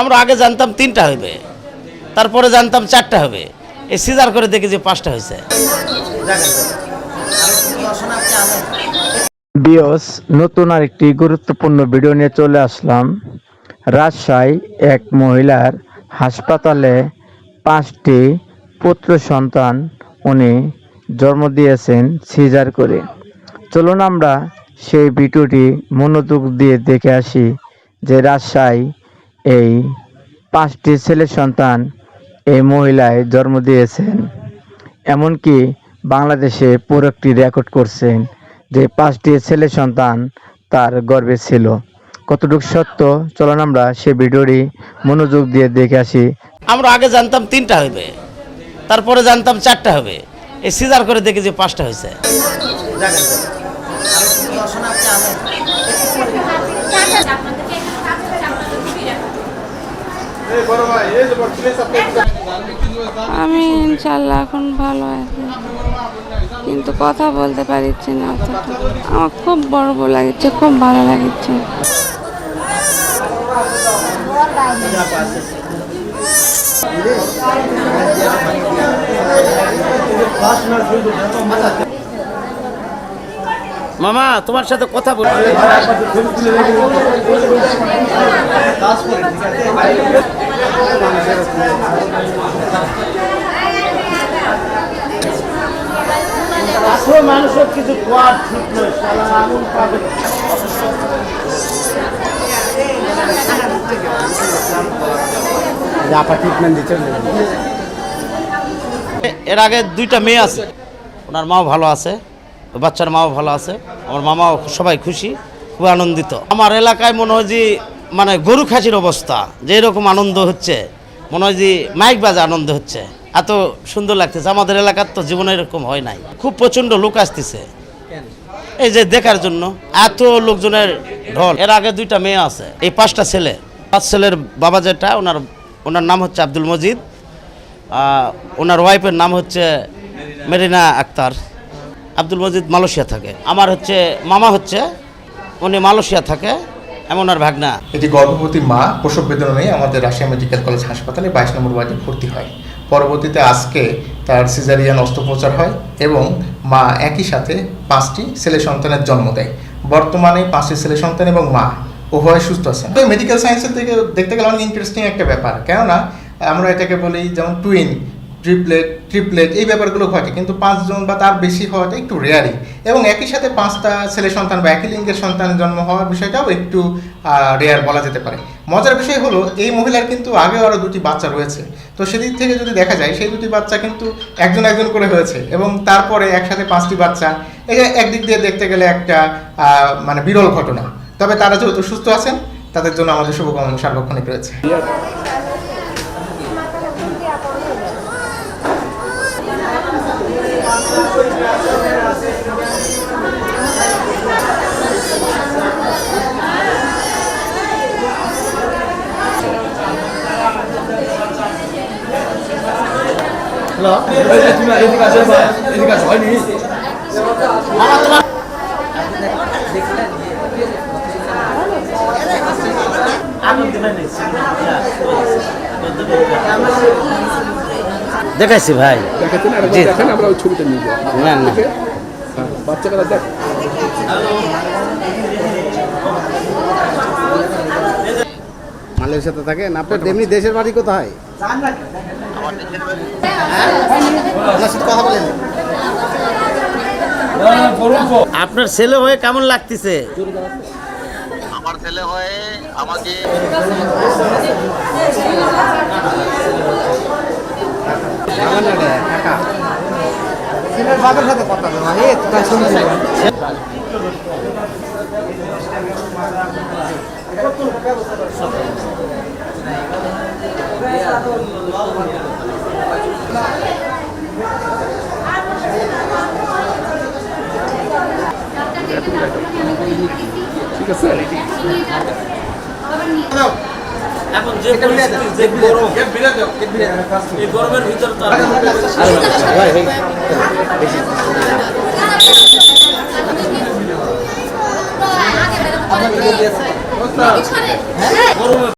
আমরা আগে জানতাম তিনটা হবে। তারপরে জানতাম চারটা হবে। এই সিজার করে দেখি যে পাঁচটা হয়েছে। বিয়স, নতুন আরেকটি গুরুত্বপূর্ণ ভিডিও নিয়ে চলে আসলাম। রাজশাহী এক মহিলার হাসপাতালে পাঁচটি পুত্র সন্তান উনি জন্ম দিয়েছেন সিজার করে। চলুন আমরা সেই ভিডিওটি মনোযোগ দিয়ে দেখে আসি যে রাজশাহী এই পাঁচটি ছেলে সন্তান এই মহিলায় জন্ম দিয়েছেন। এমনকি বাংলাদেশে পুরো একটি রেকর্ড করছেন যে পাঁচটি ছেলে সন্তান তার গর্বে ছিল। কতটুকু সত্য? চলুন আমরা সে ভিডিওটি মনোযোগ দিয়ে দেখে আসি। আমরা আগে জানতাম তিনটা হবে তারপরে জানতাম চারটা হবে। এই সিজার করে দেখি যে পাঁচটা হয়েছে। আমি ইনশাল্লাহ এখন ভালো আছি। কিন্তু কথা বলতে পারছি না আমার খুব বড় বড় লাগছে খুব ভালো লাগছে মামা তোমার সাথে কথা বল আসলে মানুষের কিছু কোয়ার ঠিক নয় শালা আগুন পাবে। এর আগে দুইটা মেয়ে আছে। ওনার মাও ভালো আছে বাচ্চার মাও ভালো আছে আমার মামাও সবাই খুশি খুব আনন্দিত। আমার এলাকায় মনে হয় যে মানে গরু খাসির অবস্থা, যে এরকম আনন্দ হচ্ছে, মনে হয় যে মাইক বাজে আনন্দ হচ্ছে। এত সুন্দর লাগতেছে, আমাদের এলাকার তো জীবনে এরকম হয় নাই। খুব প্রচণ্ড লোক আসতেছে। এই যে দেখার জন্য, এত লোকজনের ঢল। এর আগে দুইটা মেয়ে আছে, এই পাঁচটা ছেলে। পাঁচ ছেলের বাবা যেটা, ওনার ওনার নাম হচ্ছে আব্দুল মজিদ ওনার ওয়াইফের নাম হচ্ছে মেরিনা আক্তার। আব্দুল মজিদ মালয়েশিয়া থাকে। আমার হচ্ছে, মামা হচ্ছে, উনি মালয়েশিয়া থাকে। এমন ওনার ভাগনা। এটি গর্ভবতী মা, প্রসব বেদনা নিয়ে আমাদের রাজশাহী মেডিকেল কলেজ হাসপাতালে বাইশ নম্বর ওয়ার্ডে ভর্তি হয়। পরবর্তীতে আজকে তার সিজারিয়ান অস্ত্রোপচার হয় এবং মা একই সাথে পাঁচটি ছেলে সন্তানের জন্ম দেয়। বর্তমানে পাঁচটি ছেলে সন্তান এবং মা উভয় সুস্থ আছেন। তো মেডিকেল সায়েন্সের থেকে দেখতে গেলে অনেক ইন্টারেস্টিং একটা ব্যাপার। কেননা আমরা এটাকে বলি যেমন টুইন ট্রিপলেট ট্রিপলেট এই ব্যাপারগুলো ঘটে। কিন্তু পাঁচজন বা তার বেশি হওয়াটা একটু রেয়ারই এবং একই সাথে পাঁচটা ছেলে সন্তান বা একই লিঙ্গের সন্তানের জন্ম হওয়ার বিষয়টাও একটু রেয়ার বলা যেতে পারে। মজার বিষয় হলো, এই মহিলার কিন্তু আগেও আরও দুটি বাচ্চা রয়েছে। তো সেদিক থেকে যদি দেখা যায়, সেই দুটি বাচ্চা কিন্তু একজন একজন করে হয়েছে এবং তারপরে একসাথে পাঁচটি বাচ্চা এটা একদিক দিয়ে দেখতে গেলে একটা মানে বিরল ঘটনা। তবে তারা যেহেতু সুস্থ আছেন, তাদের জন্য আমাদের শুভকামনা সার্বক্ষণিক রয়েছে। দেখাইছি ভাই। দেখেন আমরা ওই ছবিটা নিয়ে যাব। না না। হ্যাঁ, বাচ্চারা দেখ। মালয়েশিয়াতে থাকেন আপনার এমনি দেশের বাড়ি কোথায়? কথা বলেন আপনার ছেলে হয়ে কেমন লাগতেছে? আমার ছেলে হয়ে আমাকে ছেলের বাবার সাথে কথা তোরা শুনছি ঠিক আছে এখন যে পরিস্থিতি, যে গরম এই গরমের ভিতর তো গরমে